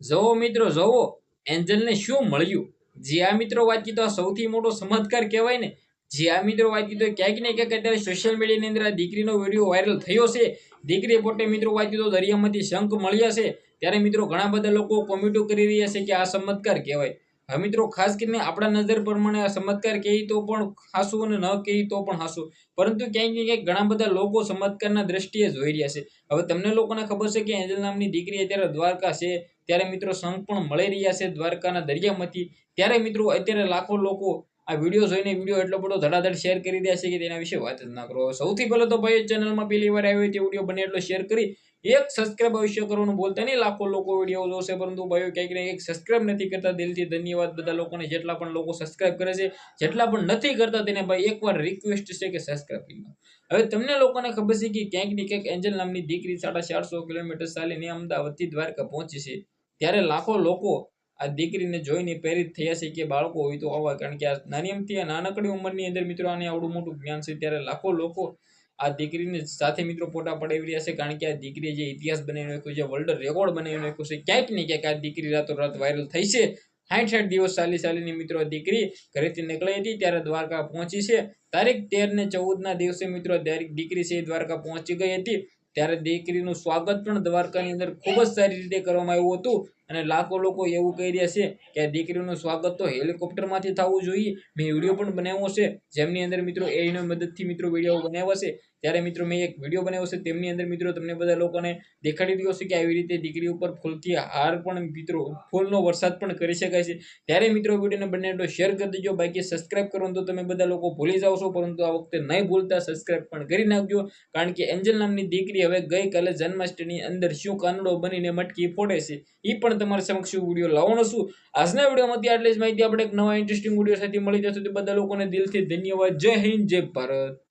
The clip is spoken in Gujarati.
જવો મિત્રો, જવો. એન્જલને શું મળ્યું? જે આ મિત્રો વાત તો આ સૌથી મોટો ચમત્કાર કહેવાય ને. જે આ મિત્રો વાત તો ક્યાંક ને ક્યાંક અત્યારે સોશિયલ મીડિયાની અંદર આ દીકરીનો વીડિયો વાયરલ થયો છે. દીકરી પોતે મિત્રો વાત કીધો દરિયામાંથી શંખ મળ્યા છે ત્યારે મિત્રો ઘણા બધા લોકો કોમેન્ટો કરી રહ્યા છે કે આ ચમત્કાર કહેવાય. હવે મિત્રો, ખાસ કરીને આપણા નજર પ્રમાણે આ ચમત્કાર કહી તો પણ હાસું અને ન કહે તો પણ હાસું પરંતુ ક્યાંક ને ક્યાંક ઘણા બધા લોકો ચમત્કારના દ્રષ્ટિએ જોઈ રહ્યા છે. હવે તમને લોકોને ખબર છે કે એન્જલ નામની દીકરી અત્યારે દ્વારકા છે. ત્યારે મિત્રો શંખ પણ મળી રહ્યા છે દ્વારકાના દરિયામાંથી. ત્યારે મિત્રો અત્યારે લાખો લોકો આ વીડિયો જોઈને વીડિયો એટલો બધો ધડાધડ શેર કરી રહ્યા છે કે તેના વિશે વાત જ ના કરો. સૌથી પહેલો તો ભાઈ ચેનલમાં પહેલી વાર આવ્યો તે વીડિયો બને એટલો શેર કરી એક સબસ્ક્રાઇબ અવશ્ય કરવાનું બોલતા નહીં. લાખો લોકો વીડિયો જોશે, પરંતુ ભાઈઓ ક્યાંક ને ક્યાંક સબસ્ક્રાઇબ નથી કરતા. દિલથી ધન્યવાદ બધા લોકોને. જેટલા પણ લોકો સબસ્ક્રાઇબ કરે છે, જેટલા પણ નથી કરતા તેને ભાઈ એકવાર રિક્વેસ્ટ છે કે સબસ્ક્રાઇબ કરી હવે તમને લોકોને ખબર છે કે ક્યાંક ને ક્યાંક એન્જલ નામની દીકરી સાડા ચારસો કિલોમીટર ચાલીને અમદાવાદથી દ્વારકા પહોંચી છે. ત્યારે લાખો લોકો આ દીકરીને જોઈને પ્રેરિત થયા છે કે બાળકો હોય તો આવા. કારણ કે આ નાની અમથી નાનકડી ઉંમરની અંદર મિત્રો આને આવડું મોટું જ્ઞાન છે. ત્યારે લાખો લોકો આ દીકરીને સાથે મિત્રો ફોટા પડાવી રહ્યા છે, કારણ કે આ દીકરી જે ઇતિહાસ બનાવી નાખ્યો છે વર્લ્ડ રેકોર્ડ બનાવી નાખ્યો છે, ક્યાંક ને ક્યાંક આ દીકરી રાતોરાત વાયરલ થઈ છે. સાઠ સાઠ દિવસ ચાલી ચાલીની મિત્રો દીકરી ઘરેથી નીકળી હતી, ત્યારે દ્વારકા પહોંચી છે. તારીખ તેર ને ચૌદના દિવસે મિત્રો દીકરી છે દ્વારકા પહોંચી ગઈ હતી. ત્યારે દીકરીનું સ્વાગત પણ દ્વારકાની અંદર ખૂબ જ સારી રીતે કરવામાં આવ્યું હતું. અને લાખો લોકો એવું કહી રહ્યા છે કે આ દીકરીનું સ્વાગત તો હેલિકોપ્ટરમાંથી થવું જોઈએ. મેં વીડિયો પણ બનાવ્યો છે. જેમની અંદર મિત્રો એની મદદથી મિત્રો વીડિયો બનાવ્યા છે. ત્યારે મિત્રો મેં એક વીડિયો બનાવ્યો છે. તેમની અંદર મિત્રો તમને બધા લોકોને દેખાડી દીધો છે કે આવી રીતે દીકરી ઉપર ફૂલથી હાર પણ મિત્રો ફૂલનો વરસાદ પણ કરી શકાય છે. ત્યારે મિત્રો વિડીયોને બંને તો શેર કરી દેજો. બાકી સબસ્ક્રાઇબ કરવાનું તો તમે બધા લોકો ભૂલી જાઓ છો. પરંતુ આ વખતે નહીં ભૂલતા સબસ્ક્રાઇબ પણ કરી નાખજો. કારણ કે એન્જલ નામની દીકરી હવે ગઈકાલે જન્માષ્ટમીની અંદર શું કાનડો બનીને મટકી ફોડે છે. એ પણ તમારા સમક્ષ વીડિયો લાવવાનો છું. આજના વિડીયોમાંથી આટલી જ માહિતી. આપણે એક નવા ઇન્ટરેસ્ટિંગ વીડિયો સાથે મળી જશે તે બધા લોકોને દિલથી ધન્યવાદ. જય હિન્દ, જય ભારત.